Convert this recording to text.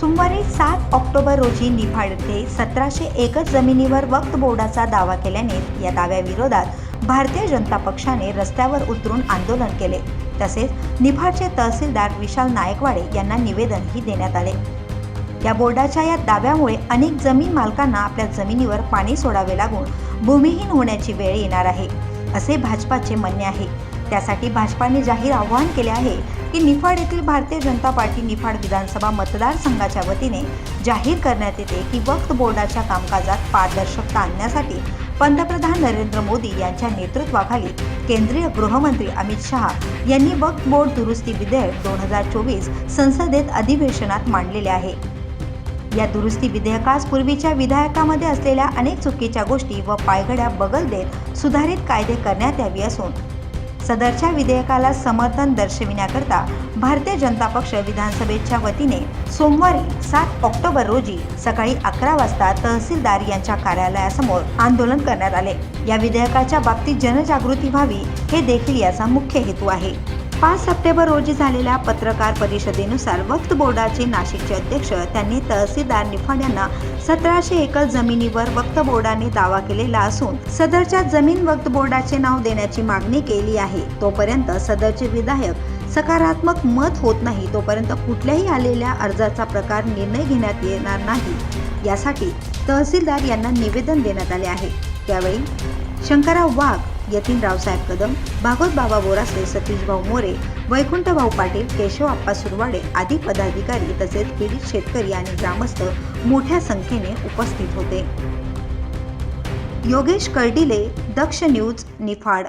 सोमवारी सात ऑक्टोबर रोजी निफाड येथे सतराशे एकच जमिनीवर वक्त बोर्डाचा दावा केल्याने या दाव्याविरोधात भारतीय जनता पक्षाने रस्त्यावर उतरून आंदोलन केले. तसेच निफाडचे तहसीलदार विशाल नायकवाडे यांना निवेदनही देण्यात आले. या बोर्डाच्या या दाव्यामुळे अनेक जमीन मालकांना आपल्या जमिनीवर पाणी सोडावे लागून भूमिहीन होण्याची वेळ येणार आहे असे भाजपाचे म्हणणे आहे. त्यासाठी भाजपाने जाहीर आवाहन केले आहे की निफाड येथील भारतीय जनता पार्टी निफाड विधानसभा मतदारसंघाच्या वतीने जाहीर करण्यात येते की वक्त बोर्डाच्या कामकाजात पारदर्शकता आणण्यासाठी पंतप्रधान नरेंद्र मोदी यांच्या नेतृत्वाखाली केंद्रीय गृहमंत्री अमित शहा यांनी वक्त बोर्ड दुरुस्ती विधेयक दोन हजार चोवीस संसदेत अधिवेशनात मांडलेले आहे. या दुरुस्ती विधेयकास पूर्वीच्या विधेयकामध्ये असलेल्या अनेक चुकीच्या गोष्टी व पायघड्या बगल देत सुधारित कायदे करण्यात यावी असून सदरच्या विधेयकाला समर्थन दर्शविण्याकरता भारतीय जनता पक्ष विधानसभेच्या वतीने सोमवारी सात ऑक्टोबर रोजी सकाळी अकरा वाजता तहसीलदार यांच्या कार्यालयासमोर आंदोलन करण्यात आले. या विधेयकाच्या बाबतीत जनजागृती व्हावी हे देखील याचा मुख्य हेतू आहे. पाच सप्टेंबर रोजी झालेल्या पत्रकार परिषदेनुसार वक्त बोर्डाचे नाशिकचे अध्यक्ष त्यांनी तहसीलदार निफाड यांना सतराशे एकर जमिनीवर वक्त बोर्डाने दावा केलेला असून सदरच्या जमीन वक्त बोर्डाचे नाव देण्याची मागणी केली आहे. तोपर्यंत सदरचे विधायक सकारात्मक मत होत नाही तोपर्यंत कुठल्याही आलेल्या अर्जाचा प्रकार निर्णय घेण्यात येणार नाही. यासाठी तहसीलदार यांना निवेदन देण्यात आले आहे. त्यावेळी शंकरराव वाघ यतीन रावसाहेब कदम भागवत बाबा बोरासे सतीश भाऊ मोरे वैकुंठ भाऊ पाटील केशव आप्पा सुरवाडे आदी पदाधिकारी तसेच पीडित शेतकरी आणि ग्रामस्थ मोठ्या संख्येने उपस्थित होते. योगेश कर्डिले दक्ष न्यूज निफाड.